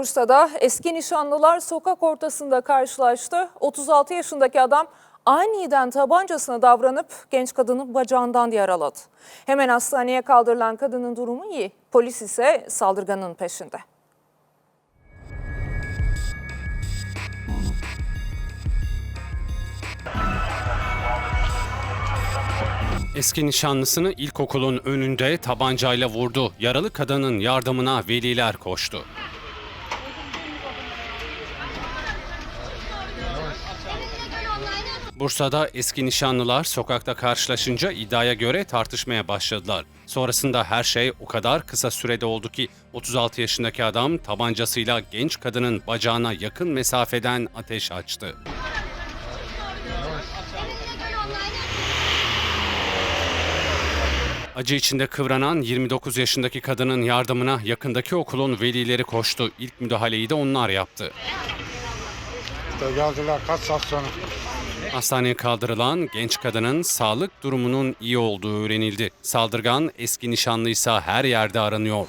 Bursa'da eski nişanlılar sokak ortasında karşılaştı. 36 yaşındaki adam aniden tabancasına davranıp genç kadının bacağından yaraladı. Hemen hastaneye kaldırılan kadının durumu iyi. Polis ise saldırganın peşinde. Eski nişanlısını ilkokulun önünde tabancayla vurdu. Yaralı kadının yardımına veliler koştu. Bursa'da eski nişanlılar sokakta karşılaşınca iddiaya göre tartışmaya başladılar. Sonrasında her şey o kadar kısa sürede oldu ki 36 yaşındaki adam tabancasıyla genç kadının bacağına yakın mesafeden ateş açtı. Acı içinde kıvranan 29 yaşındaki kadının yardımına yakındaki okulun velileri koştu. İlk müdahaleyi de onlar yaptı. İşte geldiler kaç saat sonra. Hastaneye kaldırılan genç kadının sağlık durumunun iyi olduğu öğrenildi. Saldırgan eski nişanlıysa her yerde aranıyor.